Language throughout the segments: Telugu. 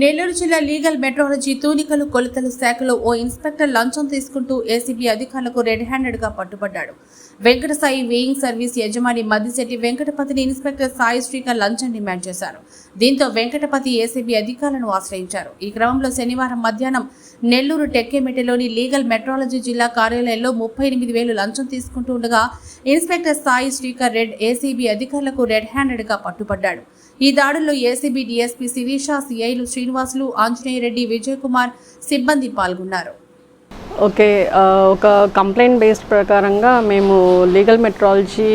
నెల్లూరు జిల్లా లీగల్ మెట్రాలజీ తూనికలు కొలతల శాఖలో ఓ ఇన్స్పెక్టర్ లంచం తీసుకుంటూ ఏసీబీ అధికారులకు రెడ్ హ్యాండెడ్గా పట్టుబడ్డాడు. వెంకట సాయి వేయింగ్ సర్వీస్ యజమాని మద్దిశెట్టి వెంకటపతిని ఇన్స్పెక్టర్ సాయి శ్రీకర్ లంచం డిమాండ్ చేశారు. దీంతో వెంకటపతి ఏసీబీ అధికారులను ఆశ్రయించారు. ఈ క్రమంలో శనివారం మధ్యాహ్నం నెల్లూరు టెక్కేమెటలోని లీగల్ మెట్రాలజీ జిల్లా కార్యాలయంలో ముప్పై ఎనిమిది వేలు లంచం తీసుకుంటూ ఉండగా inspector Sai Srikar red ACB అధికారులకు రెడ్ హ్యాండెడ్గా పట్టుబడ్డాడు. ఈ దాడుల్లో ఏసీబీ డీఎస్పీ శిరీష సిఐలు శ్రీనివాసులు ఆంజనేయ రెడ్డి విజయ్ కుమార్ సిబ్బంది పాల్గొన్నారు. ఓకే ఒక కంప్లైంట్ బేస్డ్ ప్రకారంగా మేము లీగల్ మెట్రాలజీ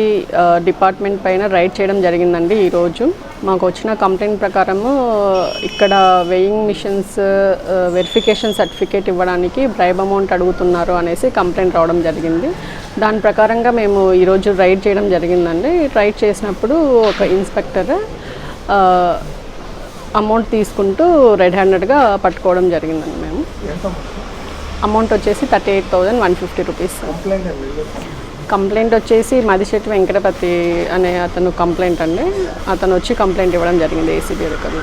డిపార్ట్మెంట్ పైన రైడ్ చేయడం జరిగిందండి ఈరోజు మాకు వచ్చిన కంప్లైంట్ ప్రకారము ఇక్కడ వెయింగ్ మిషన్స్ వెరిఫికేషన్ సర్టిఫికేట్ ఇవ్వడానికి బ్రైబ్ అమౌంట్ అడుగుతున్నారు అనేసి కంప్లైంట్ రావడం జరిగింది. దాని ప్రకారంగా మేము ఈరోజు రైడ్ చేయడం జరిగిందండి. రైడ్ చేసినప్పుడు ఒక ఇన్స్పెక్టర్ అమౌంట్ తీసుకుంటూ రెడ్ హ్యాండెడ్గా పట్టుకోవడం జరిగిందండి మేము. అమౌంట్ వచ్చేసి thirty eight thousand one fifty rupees. Complaint వచ్చేసి మదిశెట్టి వెంకటపతి అనే అతను కంప్లైంట్ అండి. అతను వచ్చి కంప్లైంట్ ఇవ్వడం జరిగింది ఏసీబీ దగ్గర